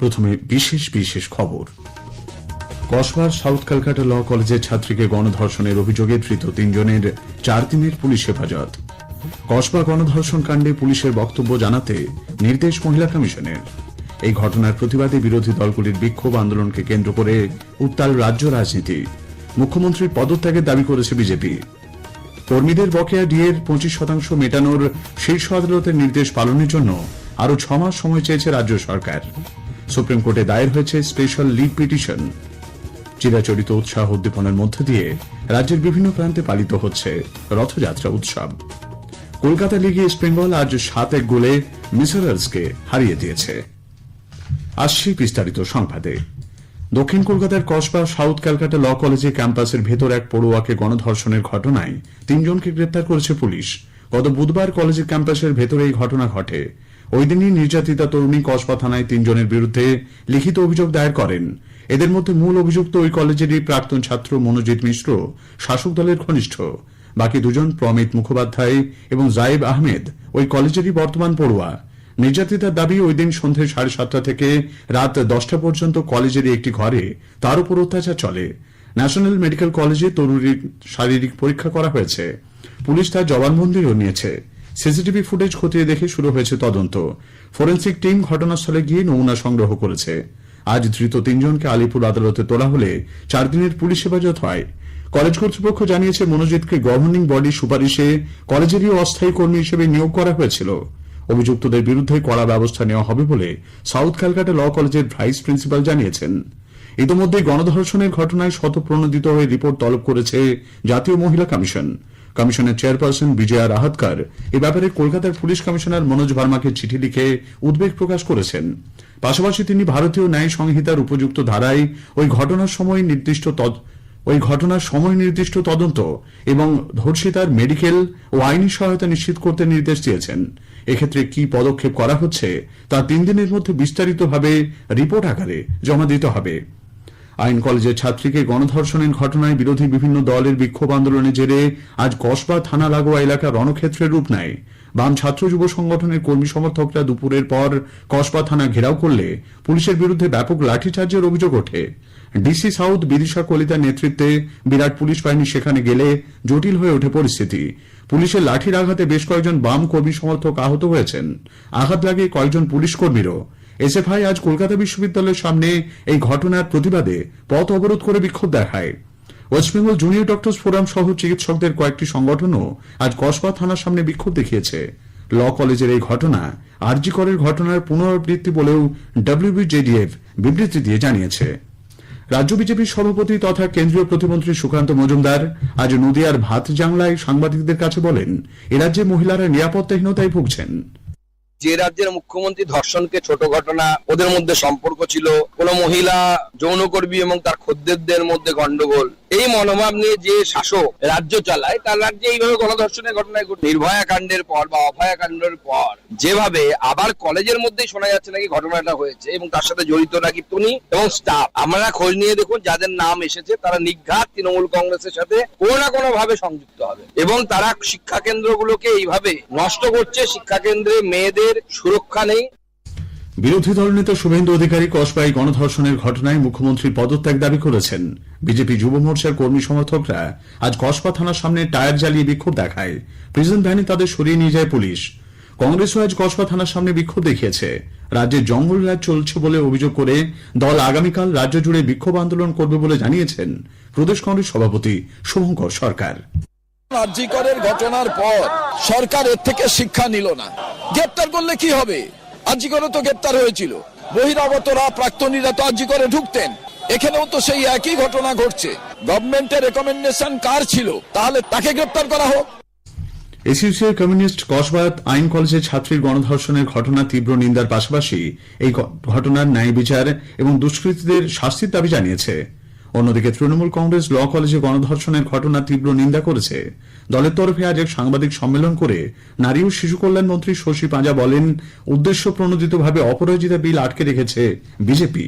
প্রথমে বিশেষ বিশেষ খবর। কসবার, সাউথ ক্যালকাটা ল কলেজের ছাত্রীকে গণধর্ষণের অভিযোগে ধৃত তিনজনের চার দিনের পুলিশ হেফাজত। কসবা গণধর্ষণ কাণ্ডে পুলিশের বক্তব্য জানাতে নির্দেশ মহিলা কমিশনের। এই ঘটনার প্রতিবাদে বিরোধী দলগুলির বিক্ষোভ আন্দোলনকে কেন্দ্র করে উত্তাল রাজ্য রাজনীতি। মুখ্যমন্ত্রীর পদত্যাগের দাবি করেছে বিজেপি। কর্মীদের বকেয়া ডিএর পঁচিশ শতাংশ মেটানোর শীর্ষ আদালতের নির্দেশ পালনের জন্য আরও ছ মাস সময় চেয়েছে রাজ্য সরকার। সুপ্রিম কোর্টে দায়ের হয়েছে স্পেশাল লিভ পিটিশন চিরাচরিত উৎসাহ উদ্দীপনার মধ্য দিয়ে রাজ্যের বিভিন্ন প্রান্তে পালিত হচ্ছে রথযাত্রা উৎসব। কলকাতা লিগে ইস্ট বেঙ্গল আজ সাত এক গোলে মিসারার্সকে হারিয়ে দিয়েছে। আসছি বিস্তারিত সংবাদে। দক্ষিণ কলকাতার কসবা, সাউথ ক্যালকাটা ল কলেজে ক্যাম্পাসের ভেতর এক পড়ুয়াকে গণধর্ষণের ঘটনায় তিনজনকে গ্রেপ্তার করেছে পুলিশ। গত বুধবার কলেজের ক্যাম্পাসের ভেতরে এই ঘটনা ঘটে। ওই দিনই নির্যাতিতা তরুণী কসবা থানায় তিনজনের বিরুদ্ধে লিখিত অভিযোগ দায়ের করেন। এদের মধ্যে মূল অভিযুক্ত ওই কলেজেরই প্রাক্তন ছাত্র মনোজিৎ মিশ্র, শাসক দলের ঘনিষ্ঠ। বাকি দুজন প্রমিত মুখোপাধ্যায় এবং জায়েব আহমেদ ওই কলেজেরই বর্তমান পড়ুয়া। নির্যাতিতার দাবি ওই দিন সন্ধে সাড়ে সাতটা থেকে রাত দশটা পর্যন্ত কলেজের একটি ঘরে, তার উপর অত্যাচার চলে। ন্যাশনাল মেডিকেল কলেজে তরুণীর শারীরিক পরীক্ষা করা হয়েছে। পুলিশ তার জবানবন্দিও নিয়েছে। সিসিটিভি ফুটেজ খতিয়ে দেখে শুরু হয়েছে তদন্ত। ফরেন্সিক টিম ঘটনাস্থলে গিয়ে নমুনা সংগ্রহ করেছে। আজ ধৃত তিনজনকে আলিপুর আদালতে তোলা হলে চার দিনের পুলিশ হেফাজত হয়। কলেজ কর্তৃপক্ষ জানিয়েছে মনোজিৎকে গভর্নিং বডি সুপারিশে কলেজেরই অস্থায়ী কর্মী হিসেবে নিয়োগ করা হয়েছিল। অভিযুক্তদের বিরুদ্ধে কড়া ব্যবস্থা নেওয়া হবে বলে সাউথ ক্যালকাটা ল কলেজের ভাইস প্রিন্সিপাল জানিয়েছেন। ইতিমধ্যে গণধর্ষণের ঘটনায় শতপ্রণোদিত হয়ে রিপোর্ট তলব করেছে জাতীয় মহিলা কমিশন। কমিশনের চেয়ারপারসন বিজয়া রাহাতকার। এ ব্যাপারে কলকাতার পুলিশ কমিশনার মনোজ ভার্মাকে চিঠি লিখে উদ্বেগ প্রকাশ করেছেন। পাশাপাশি তিনি ভারতীয় ন্যায় সংহিতার উপযুক্ত ধারায় ওই ঘটনার সময় নির্দিষ্ট ওই ঘটনার সময় নির্দিষ্ট তদন্ত এবং ধর্ষিতার মেডিকেল ও আইনি সহায়তা নিশ্চিত করতে নির্দেশ দিয়েছেন। এক্ষেত্রে কি পদক্ষেপ করা হচ্ছে তা তিন দিনের মধ্যে বিস্তারিতভাবে রিপোর্ট আকারে জমা দিতে হবে। আইন কলেজের ছাত্রীকে গণধর্ষণের ঘটনায় বিরোধী বিভিন্ন দলের বিক্ষোভ আন্দোলনের জেরে আজ কসবা থানা লাগোয়া এলাকা রণক্ষেত্রের রূপ নেয়। বাম ছাত্র যুব সংগঠনের কর্মী সমর্থকরা দুপুরের পর কসবা থানা ঘেরাও করলে পুলিশের বিরুদ্ধে ব্যাপক লাঠিচার্জের অভিযোগ ওঠে। ডিসি সাউথ বিদিশা কলিতার নেতৃত্বে বিরাট পুলিশ বাহিনী সেখানে গেলে জটিল হয়ে ওঠে পরিস্থিতি। পুলিশের লাঠির আঘাতে বেশ কয়েকজন বাম কর্মী সমর্থক আহত হয়েছেন। আঘাত লাগে কয়েকজন পুলিশ কর্মীরও। এসএফআই আজ কলকাতা বিশ্ববিদ্যালয়ের সামনে এই ঘটনার প্রতিবাদে পথ অবরোধ করে বিক্ষোভ দেখায়। ওয়েস্টবেঙ্গল জুনিয়র ডক্টরস ফোরাম সহ চিকিৎসকদের কয়েকটি সংগঠনও আজ কসবা থানার সামনে বিক্ষোভ দেখিয়েছে। ল কলেজের এই ঘটনা আরজি করের ঘটনার পুনরাবৃত্তি বলেও ডব্লিউবিজেডিএফ বিবৃতি দিয়ে জানিয়েছে। রাজ্য বিজেপির সভাপতি তথা কেন্দ্রীয় প্রতিমন্ত্রী সুকান্ত মজুমদার আজ নদিয়ার ভাত জাংলায় সাংবাদিকদের কাছে বলেন, এ রাজ্যে মহিলারা নিরাপত্তাহীনতায় ভুগছেন। যে রাজ্যের মুখ্যমন্ত্রী ধর্ষণকে ছোট ঘটনা, ওদের মধ্যে সম্পর্ক ছিল। কোন মহিলা, যৌনকর্মী এবং তার খদ্দেরদের মধ্যে গন্ডগোল। এই মনোভাব নিয়ে যে শাসক রাজ্য চালায়, তার রাজ্যে এইভাবে গণধর্ষণের ঘটনায় ঘটে নির্ভয়া কাণ্ডের পর বা অভয়া কাণ্ডের পর যেভাবে আবার কলেজের মধ্যেই শোনা যাচ্ছে নাকি ঘটনাটা হয়েছে এবং তার সাথে জড়িত নাকি টুনি এবং স্টাফ। আমরা খোঁজ নিয়ে দেখুন, যাদের নাম এসেছে, তারা নিঘাত তৃণমূল কংগ্রেসের সাথে কোনো না কোনো ভাবে সংযুক্ত হবে। এবং তারা শিক্ষা কেন্দ্রগুলোকে এইভাবে নষ্ট করছে। শিক্ষা কেন্দ্রে মেয়েদের সুরক্ষা নেই। বিরোধী দলনেতা শুভেন্দু অধিকারী কসবাই গণধর্ষণের ঘটনায় মুখ্যমন্ত্রীর পদত্যাগ দাবি করেছেন। বিজেপি যুব মোর্চার কর্মী সমর্থকরা আজ কসবা থানার সামনে টায়ার জ্বালিয়ে বিক্ষোভ দেখায়। প্রিজন ভ্যানে তাদের সরিয়ে নিয়ে যায় পুলিশ। কংগ্রেসও আজ কসবা থানার সামনে বিক্ষোভ দেখিয়েছে। রাজ্যে জঙ্গল রাজ চলছে বলে অভিযোগ করে দল আগামীকাল রাজ্য জুড়ে বিক্ষোভ আন্দোলন করবে বলে জানিয়েছেন প্রদেশ কংগ্রেস সভাপতি শুভঙ্কর সরকার। আর্জিকরের ঘটনার পর সরকার এর থেকে শিক্ষা নিল না। গ্রেপ্তার করলে কি হবে? আর্জিকরে তো গ্রেপ্তার হয়েছিল। বহিরাগতরা প্রাক্তনীরা তো আর্জিকরে ঢুকতেন। এখানেও তো সেই একই ঘটনা ঘটছে। গভর্নমেন্টের রেকমেন্ডেশন কার ছিল, তাহলে তাকে গ্রেপ্তার করা হোক। এসিউসিআই কমিউনিস্ট কসবাত আইন কলেজের ছাত্রীর গণধর্ষণের ঘটনা তীব্র নিন্দার পাশাপাশি এই ঘটনার ন্যায় বিচার এবং দুষ্কৃতীদের শাস্তির দাবি জানিয়েছে। অন্যদিকে তৃণমূল কংগ্রেস ল কলেজে গণধর্ষণের ঘটনা তীব্র নিন্দা করেছে। দলের তরফে আজ এক সাংবাদিক সম্মেলন করে নারী ও শিশু কল্যাণ মন্ত্রী শশী পাঁজা বলেন, উদ্দেশ্য প্রণোদিতভাবে অপরাজিতা বিল আটকে রেখেছে বিজেপি।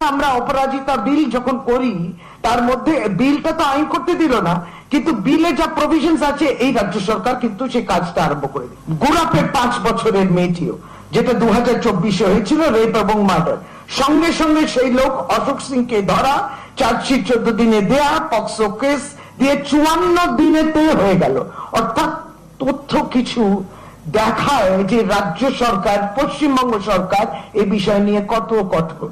আমরা অপরাজিতা বিল যখন করি, তার মধ্যে বিলটা তো আইন করতে দিল না, কিন্তু বিলে যা প্রভিশন আছে, এই রাজ্য সরকার কিন্তু সেই কাজটা আরম্ভ করে গুড়াপের পাঁচ বছরের মেয়েটিও, যেটা দু হাজার চব্বিশে হয়েছিল রেপ এবং মার্ডার সঙ্গে সঙ্গে সেই লোক অশোক সিংকে ধরা, চার্জশিট চোদ্দ দিনে দেয়া, পক্সো কেস দিয়ে চুয়ান্ন দিনেতে হয়ে গেল। অর্থাৎ তথ্য কিছু দেখায় যে রাজ্য সরকার, পশ্চিমবঙ্গ সরকার এ বিষয় নিয়ে কত কঠোর।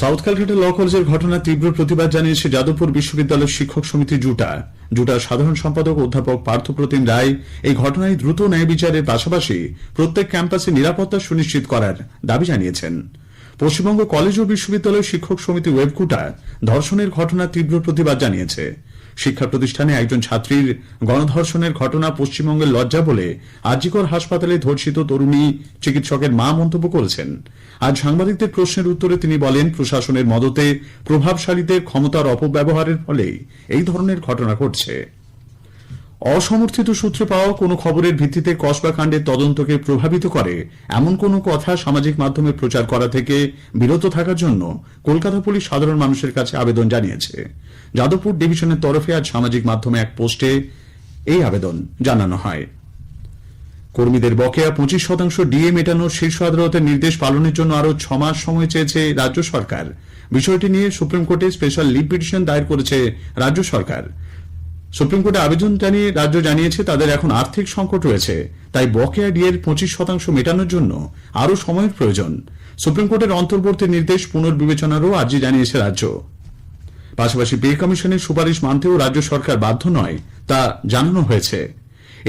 সাউথ ক্যালকাটা ল কলেজের ঘটনার তীব্র প্রতিবাদ জানিয়েছে যাদবপুর বিশ্ববিদ্যালয়ের শিক্ষক সমিতি জুটা। জুটার সাধারণ সম্পাদক অধ্যাপক পার্থপ্রতিম রায় এই ঘটনায় দ্রুত ন্যায় বিচারের পাশাপাশি প্রত্যেক ক্যাম্পাসে নিরাপত্তা সুনিশ্চিত করার দাবি জানিয়েছেন। পশ্চিমবঙ্গ কলেজ ও বিশ্ববিদ্যালয় শিক্ষক সমিতি ওয়েবকুটা ধর্ষণের ঘটনা তীব্র প্রতিবাদ জানিয়েছে। শিক্ষা প্রতিষ্ঠানে একজন ছাত্রীর গণধর্ষণের ঘটনা পশ্চিমবঙ্গের লজ্জা বলে আজিকর হাসপাতালে ধর্ষিত তরুণী চিকিৎসকের মা মন্তব্য করেছেন। আজ সাংবাদিকদের প্রশ্নের উত্তরে তিনি বলেন, প্রশাসনের মদতে প্রভাবশালীদের ক্ষমতার অপব্যবহারের ফলে এই ধরনের ঘটনা ঘটছে। অসমর্থিত সূত্রে পাওয়া কোনো খবরের ভিত্তিতে কসবা কাণ্ডের তদন্তকে প্রভাবিত করে। এমন কোনো কথা সামাজিক মাধ্যমে প্রচার করা থেকে বিরত থাকার জন্য কলকাতা পুলিশ সাধারণ মানুষের কাছে আবেদন জানিয়েছে। যাদবপুর ডিভিশনের তরফে আজ সামাজিক মাধ্যমে এক পোস্টে এই আবেদন জানানো হয়। কর্মীদের বকেয়া পঁচিশ শতাংশ ডিএ মেটানোর শীর্ষ আদালতের নির্দেশ পালনের জন্য আরও ছ মাস সময় চেয়েছে রাজ্য সরকার। বিষয়টি নিয়ে সুপ্রিম কোর্টে স্পেশাল লিভ পিটিশন দায়ের করেছে রাজ্য সরকার। সুপ্রিম কোর্টে আবেদন জানিয়ে রাজ্য জানিয়েছে তাদের এখন আর্থিক সংকট রয়েছে, তাই বকেয়া ডিএর পঁচিশ শতাংশ মেটানোর জন্য আরও সময়ের প্রয়োজন। সুপ্রিম কোর্টের অন্তর্বর্তী নির্দেশ পুনর্বিবেচনারও আর্জি জানিয়েছে রাজ্য। পাশাপাশি পে কমিশনের সুপারিশ মানতেও রাজ্য সরকার বাধ্য নয়, তা জানানো হয়েছে।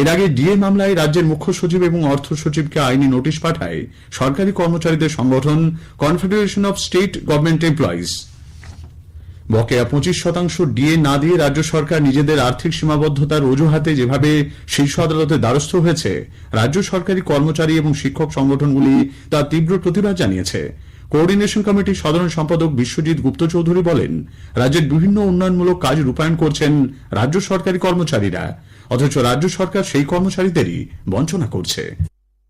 এর আগে ডিএ মামলায় রাজ্যের মুখ্য সচিব এবং অর্থ সচিবকে আইনি নোটিশ পাঠায় সরকারি কর্মচারীদের সংগঠন confederation of state government employees বকেয়া পঁচিশ শতাংশ ডিএ না দিয়ে রাজ্য সরকার নিজেদের আর্থিক সীমাবদ্ধতার অজুহাতে যেভাবে শীর্ষ আদালতের দ্বারস্থ হয়েছে, রাজ্য সরকারি কর্মচারী এবং শিক্ষক সংগঠনগুলি তার তীব্র প্রতিবাদ জানিয়েছে। কোঅর্ডিনেশন কমিটির সাধারণ সম্পাদক বিশ্বজিৎ গুপ্ত চৌধুরী বলেন, রাজ্যের বিভিন্ন উন্নয়নমূলক কাজ রূপায়ণ করছেন রাজ্য সরকারি কর্মচারীরা, অথচ রাজ্য সরকার সেই কর্মচারীদেরই বঞ্চনা করছে।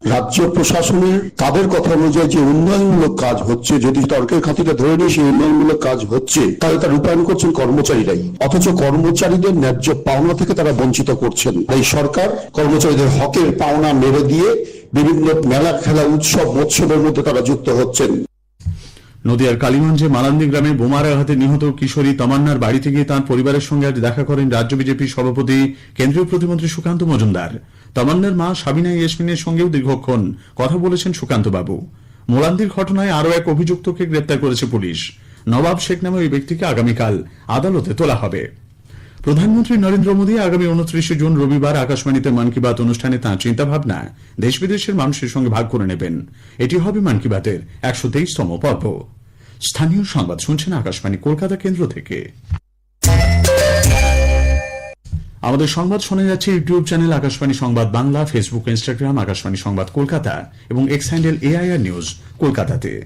রাজ্য প্রশাসনের তাদের কথা অনুযায়ী যে উন্নয়নমূলক কাজ হচ্ছে, যদি তর্কের খাতিরে ধরে নিই সেই উন্নয়নমূলক কাজ হচ্ছে, তাহলে তা রূপায়ণ করছেন কর্মচারীরাই। অথচ কর্মচারীদের ন্যায্য পাওনা থেকে তারা বঞ্চিত করছেন। এই সরকার কর্মচারীদের হকের পাওনা মেরে দিয়ে বিভিন্ন মেলা খেলা, উৎসব মৎসবের মধ্যে তারা যুক্ত হচ্ছেন। নদিয়ার কালীগঞ্জে মালান্দি গ্রামে বোমার আঘাতে নিহত কিশোরী তামান্নার বাড়িতে গিয়ে তাঁর পরিবারের সঙ্গে আজ দেখা করেন রাজ্য বিজেপির সভাপতি, কেন্দ্রীয় প্রতিমন্ত্রী সুকান্ত মজুমদার। তমান্নার মা সাবিনা ইয়াসমিনের সঙ্গেও দীর্ঘক্ষণ কথা বলেছেন সুকান্ত বাবু মোলান্দির ঘটনায় আরও এক অভিযুক্তকে গ্রেপ্তার করেছে পুলিশ। নবাব শেখ নামে ওই ব্যক্তিকে আগামীকাল আদালতে তোলা হবে। প্রধানমন্ত্রী নরেন্দ্র মোদী আগামী উনত্রিশে জুন রবিবার আকাশবাণীতে মন কি বাত অনুষ্ঠানে তাঁর চিন্তাভাবনা দেশ বিদেশের মানুষের সঙ্গে ভাগ করে নেবেন। এটি হবে মন কি বাতের একশো তেইশতম পর্ব। স্থানীয় সংবাদ শুনছেন আকাশবাণী কলকাতা কেন্দ্র থেকে। আমাদের সংবাদ শোনা যাচ্ছে ইউটিউব চ্যানেল আকাশবাণী সংবাদ বাংলা ফেসবুক ইনস্টাগ্রাম আকাশবাণী সংবাদ কলকাতা এবং এক্স হ্যান্ডেল এআইআর নিউজ কলকাতাতে।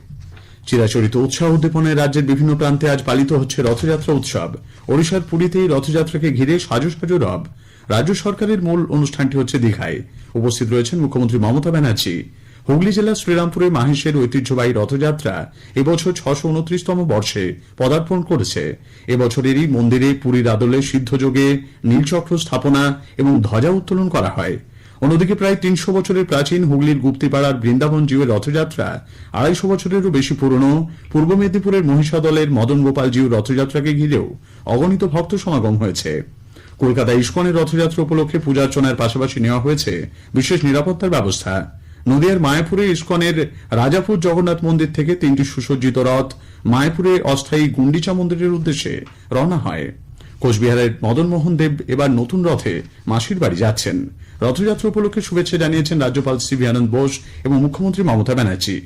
চিরাচরিত উৎসাহ উদ্দীপনায় রাজ্যের বিভিন্ন প্রান্তে আজ পালিত হচ্ছে রথযাত্রা উৎসব। ওড়িশার পুরীতে এই রথযাত্রাকে ঘিরে সাজু সাজো রব। রাজ্য সরকারের মূল অনুষ্ঠানটি হচ্ছে দীঘায়। উপস্থিত রয়েছেন মুখ্যমন্ত্রী মমতা ব্যানার্জি। হুগলি জেলার শ্রীরামপুরে মাহেশের ঐতিহ্যবাহী রথযাত্রা এবছর ছশো উনত্রিশতম বর্ষে পদার্পণ করেছে। এবছরেরই মন্দিরে পুরীর আদলে সিদ্ধযোগে নীলচক্র স্থাপনা এবং ধ্বজা উত্তোলন করা হয়। অন্যদিকে প্রায় তিনশো বছরের প্রাচীন হুগলির গুপ্তিপাড়ার বৃন্দাবন জিউর রথযাত্রা আড়াইশো বছরেরও বেশি পুরনো পূর্ব মেদিনীপুরের মহিষাদলের মদন গোপাল জিউর রথযাত্রাকে ঘিরেও অগণিত ভক্ত সমাগম হয়েছে। কলকাতা ইস্কনের রথযাত্রা উপলক্ষে পূজার্চনার পাশাপাশি নেওয়া হয়েছে বিশেষ নিরাপত্তার ব্যবস্থা। নদিয়ার মায়াপুরে ইস্কনের রাজাপুর জগন্নাথ মন্দির থেকে তিনটি সুসজ্জিত রথ মায়াপুরে অস্থায়ী গুন্ডিচা মন্দিরের উদ্দেশ্যে রওনা হয়। কোচবিহারের মদনমোহন দেব এবার নতুন রথে মাসির বাড়ি যাচ্ছেন। রথযাত্রা উপলক্ষে শুভেচ্ছা জানিয়েছেন রাজ্যপাল সিভি আনন্দ বোস এবং মুখ্যমন্ত্রী মমতা ব্যানার্জি।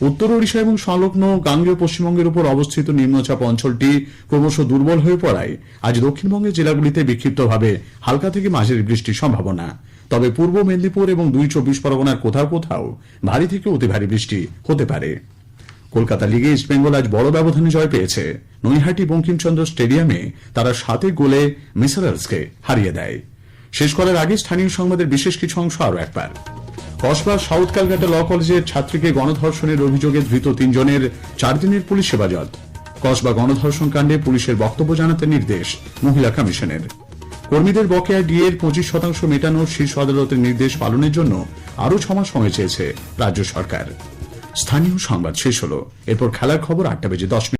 উত্তর ওড়িশা এবং সংলগ্ন গাঙ্গেয় পশ্চিমবঙ্গের উপর অবস্থিত নিম্নচাপ অঞ্চলটি ক্রমশ দুর্বল হয়ে পড়ায়। আজ দক্ষিণবঙ্গের জেলাগুলিতে বিক্ষিপ্তভাবে হালকা থেকে মাঝের বৃষ্টির সম্ভাবনা। তবে পূর্ব মেদিনীপুর এবং দুই চব্বিশ পরগনার কোথাও কোথাও ভারী থেকে অতি ভারী বৃষ্টি হতে পারে। কলকাতা লিগে ইস্টবেঙ্গল আজ বড় ব্যবধানে জয় পেয়েছে। নৈহাটি বঙ্কিমচন্দ্র স্টেডিয়ামে তারা সাতে গোলে মিসারালসকে হারিয়ে দেয়। শেষ করার আগে স্থানীয় সংবাদের বিশেষ কিছু অংশ আরও একবার। কসবা সাউথ ক্যালকাটা ল কলেজের ছাত্রীকে গণধর্ষণের অভিযোগে ধৃত তিনজনের চার দিনের পুলিশ হেফাজত। কসবা গণধর্ষণ কাণ্ডে পুলিশের বক্তব্য জানাতে নির্দেশ মহিলা কমিশনের। কর্মীদের বকেয়া ডিএর পঁচিশ শতাংশ মেটানোর শীর্ষ আদালতের নির্দেশ পালনের জন্য আরও ছমাস সময় চেয়েছে রাজ্য সরকার। স্থানীয় সংবাদ শেষ হল। এরপর খেলার খবর আটটা বেজে দশ মিনিট।